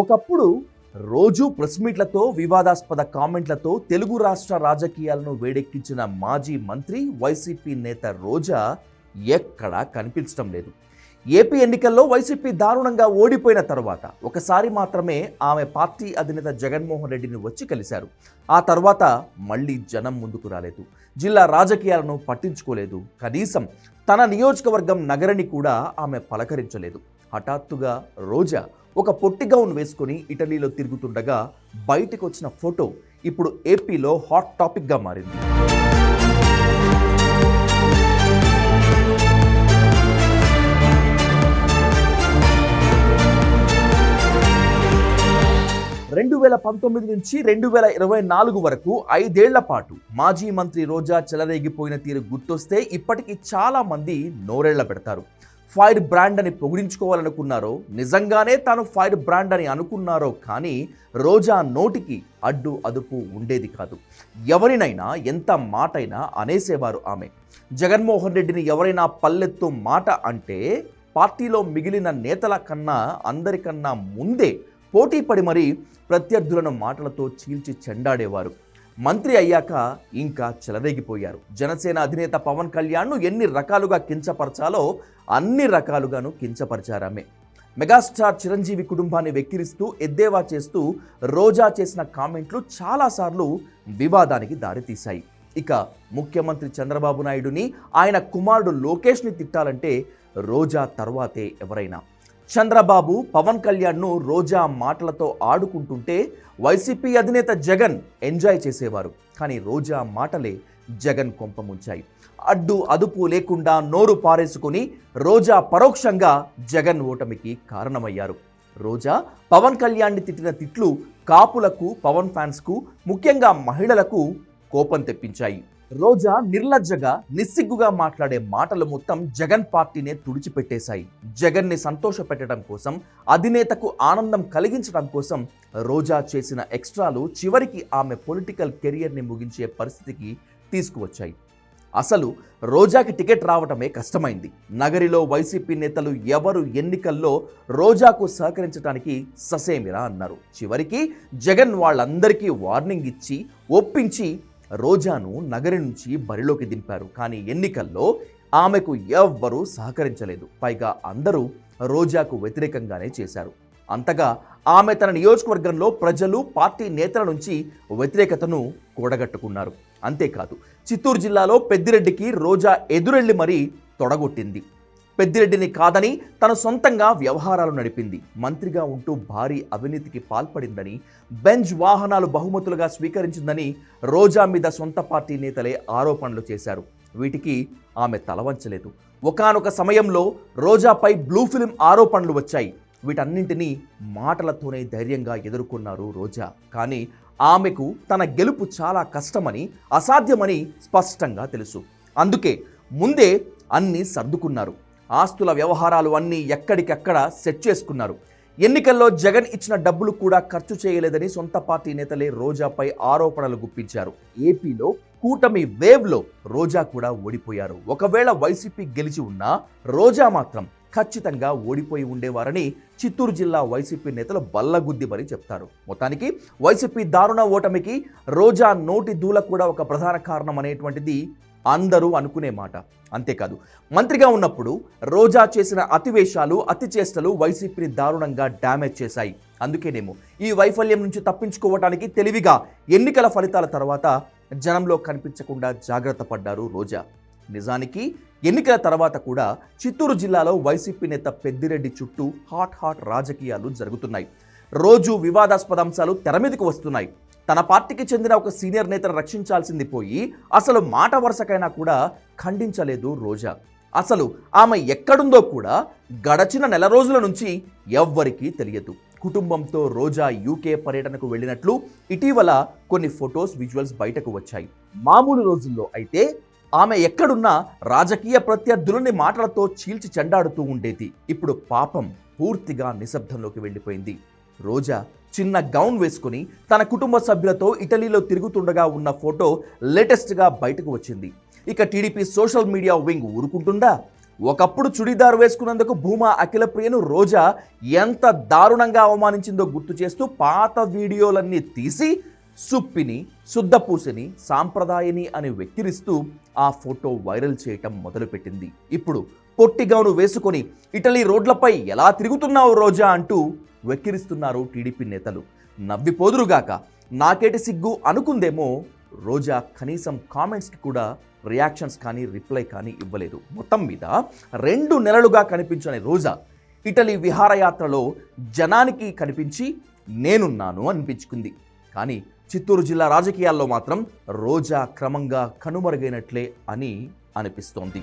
ఒకప్పుడు రోజు ప్రెస్ మీట్లతో వివాదాస్పద కామెంట్లతో తెలుగు రాష్ట్ర రాజకీయాలను వేడెక్కించిన మాజీ మంత్రి వైసీపీ నేత రోజా ఎక్కడా కనిపించడం లేదు. ఏపీ ఎన్నికల్లో వైసీపీ దారుణంగా ఓడిపోయిన తర్వాత ఒకసారి మాత్రమే ఆమె పార్టీ అధినేత జగన్మోహన్ రెడ్డిని వచ్చి కలిశారు. ఆ తర్వాత మళ్ళీ జనం ముందుకు రాలేదు. జిల్లా రాజకీయాలను పట్టించుకోలేదు. కనీసం తన నియోజకవర్గం నగరిని కూడా ఆమె పలకరించలేదు. హఠాత్తుగా రోజా ఒక పొట్టి గౌన్ వేసుకొని ఇటలీలో తిరుగుతుండగా బయటకు వచ్చిన ఫోటో ఇప్పుడు ఏపీలో హాట్ టాపిక్గా మారింది. రెండు వేల పంతొమ్మిది నుంచి రెండు వేల ఇరవై నాలుగు వరకు ఐదేళ్ళ పాటు మాజీ మంత్రి రోజా చెలరేగిపోయిన తీరు గుర్తొస్తే ఇప్పటికీ చాలామంది నోరెళ్ళ పెడతారు. ఫైర్ బ్రాండ్ అని పొగిడించుకోవాలనుకున్నారో నిజంగానే తాను ఫైర్ బ్రాండ్ అని అనుకున్నారో కానీ రోజా నోటికి అడ్డు అదుపు ఉండేది కాదు. ఎవరినైనా ఎంత మాటైనా అనేసేవారు ఆమె. జగన్మోహన్ రెడ్డిని ఎవరైనా పల్లెత్తు మాట అంటే పార్టీలో మిగిలిన నేతల కన్నా అందరికన్నా ముందే పోటీ పడి మరీ ప్రత్యర్థులను మాటలతో చీల్చి చెండాడేవారు. మంత్రి అయ్యాక ఇంకా చెలరేగిపోయారు. జనసేన అధినేత పవన్ కళ్యాణ్ను ఎన్ని రకాలుగా కించపరచాలో అన్ని రకాలుగాను కించపరిచారామే మెగాస్టార్ చిరంజీవి కుటుంబాన్ని వెక్కిరిస్తూ ఎద్దేవా చేస్తూ రోజా చేసిన కామెంట్లు చాలాసార్లు వివాదానికి దారితీశాయి. ఇక ముఖ్యమంత్రి చంద్రబాబు నాయుడుని ఆయన కుమారుడు లోకేష్ని తిట్టాలంటే రోజా తర్వాతే ఎవరైనా. చంద్రబాబు పవన్ కళ్యాణ్ను రోజా మాటలతో ఆడుకుంటుంటే వైసీపీ అధినేత జగన్ ఎంజాయ్ చేసేవారు. కానీ రోజా మాటలే జగన్ కొంపముంచాయి అడ్డు అదుపు లేకుండా నోరు పారేసుకుని రోజా పరోక్షంగా జగన్ ఓటమికి కారణమయ్యారు. రోజా పవన్ కళ్యాణ్ని తిట్టిన తిట్లు కాపులకు పవన్ ఫ్యాన్స్కు ముఖ్యంగా మహిళలకు కోపం తెప్పించాయి. రోజా నిర్లజ్జగా నిస్సిగ్గుగా మాట్లాడే మాటలు మొత్తం జగన్ పార్టీనే తుడిచిపెట్టేశాయి. జగన్ని సంతోషపెట్టడం కోసం అధినేతకు ఆనందం కలిగించడం కోసం రోజా చేసిన ఎక్స్ట్రాలు చివరికి ఆమె పొలిటికల్ కెరియర్ని ముగించే పరిస్థితికి తీసుకువచ్చాయి. అసలు రోజాకి టికెట్ రావటమే కష్టమైంది. నగరిలో వైసీపీ నేతలు ఎవరు ఎన్నికల్లో రోజాకు సహకరించడానికి ససేమిరా అన్నారు. చివరికి జగన్ వాళ్ళందరికీ వార్నింగ్ ఇచ్చి ఒప్పించి రోజాను నగరి నుంచి బరిలోకి దింపారు. కానీ ఎన్నికల్లో ఆమెకు ఎవ్వరూ సహకరించలేదు. పైగా అందరూ రోజాకు వ్యతిరేకంగానే చేశారు. అంతగా ఆమె తన నియోజకవర్గంలో ప్రజలు పార్టీ నేతల నుంచి వ్యతిరేకతను కూడగట్టుకున్నారు. అంతేకాదు చిత్తూరు జిల్లాలో పెద్దిరెడ్డికి రోజా ఎదురెళ్ళి మరీ తొడగొట్టింది. పెద్దిరెడ్డిని కాదని తన సొంతంగా వ్యవహారాలు నడిపింది. మంత్రిగా ఉంటూ భారీ అవినీతికి పాల్పడిందని బెంజ్ వాహనాలు బహుమతులుగా స్వీకరించిందని రోజా మీద సొంత పార్టీ నేతలే ఆరోపణలు చేశారు. వీటికి ఆమె తలవంచలేదు. ఒకానొక సమయంలో రోజాపై బ్లూ ఫిలిం ఆరోపణలు వచ్చాయి. వీటన్నింటినీ మాటలతోనే ధైర్యంగా ఎదుర్కొన్నారు రోజా. కానీ ఆమెకు తన గెలుపు చాలా కష్టమని అసాధ్యమని స్పష్టంగా తెలుసు. అందుకే ముందే అన్నీ సర్దుకున్నారు. ఆస్తుల వ్యవహారాలు అన్నీ ఎక్కడికక్కడ సెట్ చేసుకున్నారు. ఎన్నికల్లో జగన్ ఇచ్చిన డబ్బులు కూడా ఖర్చు చేయలేదని సొంత పార్టీ నేతలే రోజాపై ఆరోపణలు గుప్పించారు. ఏపీలో కూటమి వేవ్లో రోజా కూడా ఓడిపోయారు. ఒకవేళ వైసీపీ గెలిచి ఉన్నా రోజా మాత్రం ఖచ్చితంగా ఓడిపోయి ఉండేవారని చిత్తూరు జిల్లా వైసీపీ నేతలు బల్లగుద్ది మరీ చెప్తారు. మొత్తానికి వైసీపీ దారుణ ఓటమికి రోజా నోటి దూల కూడా ఒక ప్రధాన కారణం అనేటువంటిది అందరూ అనుకునే మాట. అంతేకాదు మంత్రిగా ఉన్నప్పుడు రోజా చేసిన అతివేశాలు అతి చేష్టలు వైసీపీని దారుణంగా డ్యామేజ్ చేశాయి. అందుకేనేమో ఈ వైఫల్యం నుంచి తప్పించుకోవటానికి తెలివిగా ఎన్నికల ఫలితాల తర్వాత జనంలో కనిపించకుండా జాగ్రత్త పడ్డారు రోజా. నిజానికి ఎన్నికల తర్వాత కూడా చిత్తూరు జిల్లాలో వైసీపీ నేత పెద్దిరెడ్డి చుట్టూ హాట్ హాట్ రాజకీయాలు జరుగుతున్నాయి. రోజు వివాదాస్పద అంశాలు తెర మీదకు వస్తున్నాయి. తన పార్టీకి చెందిన ఒక సీనియర్ నేతను రక్షించాల్సింది పోయి అసలు మాట వరుసకైనా కూడా ఖండించలేదు రోజా. అసలు ఆమె ఎక్కడుందో కూడా గడచిన నెల రోజుల నుంచి ఎవ్వరికీ తెలియదు. కుటుంబంతో రోజా యూకే పర్యటనకు వెళ్ళినట్లు ఇటీవల కొన్ని ఫొటోస్ విజువల్స్ బయటకు వచ్చాయి. మామూలు రోజుల్లో అయితే ఆమె ఎక్కడున్నా రాజకీయ ప్రత్యర్థులని మాటలతో చీల్చి చెండాడుతూ ఉండేది. ఇప్పుడు పాపం పూర్తిగా నిశ్శబ్దంలోకి వెళ్ళిపోయింది. రోజా చిన్న గౌన్ వేసుకుని తన కుటుంబ సభ్యులతో ఇటలీలో తిరుగుతుండగా ఉన్న ఫోటో లేటెస్ట్గా బయటకు వచ్చింది. ఇక టీడీపీ సోషల్ మీడియా వింగ్ ఊరుకుంటుందా? ఒకప్పుడు చుడిదార్ వేసుకున్నందుకు భూమా అఖిలప్రియను రోజా ఎంత దారుణంగా అవమానించిందో గుర్తు చేస్తూ పాత వీడియోలన్నీ తీసి సుప్పిని శుద్ధపూసిని సాంప్రదాయని అని వెక్కిరిస్తూ ఆ ఫోటో వైరల్ చేయటం మొదలుపెట్టింది. ఇప్పుడు పొట్టిగౌను వేసుకొని ఇటలీ రోడ్లపై ఎలా తిరుగుతున్నావు రోజా అంటూ వెక్కిరిస్తున్నారు టీడీపీ నేతలు. నవ్విపోదురుగాక. నాకేటి సిగ్గు అనుకుందేమో రోజా కనీసం కామెంట్స్కి కూడా రియాక్షన్స్ కానీ రిప్లై కానీ ఇవ్వలేదు. మొత్తం మీద రెండు నెలలుగా కనిపించని రోజా ఇటలీ విహారయాత్రలో జనానికి కనిపించి నేనున్నాను అనిపించుకుంది. కానీ చిత్తూరు జిల్లా రాజకీయాల్లో మాత్రం రోజా క్రమంగా కనుమరుగైనట్లే అని అనిపిస్తోంది.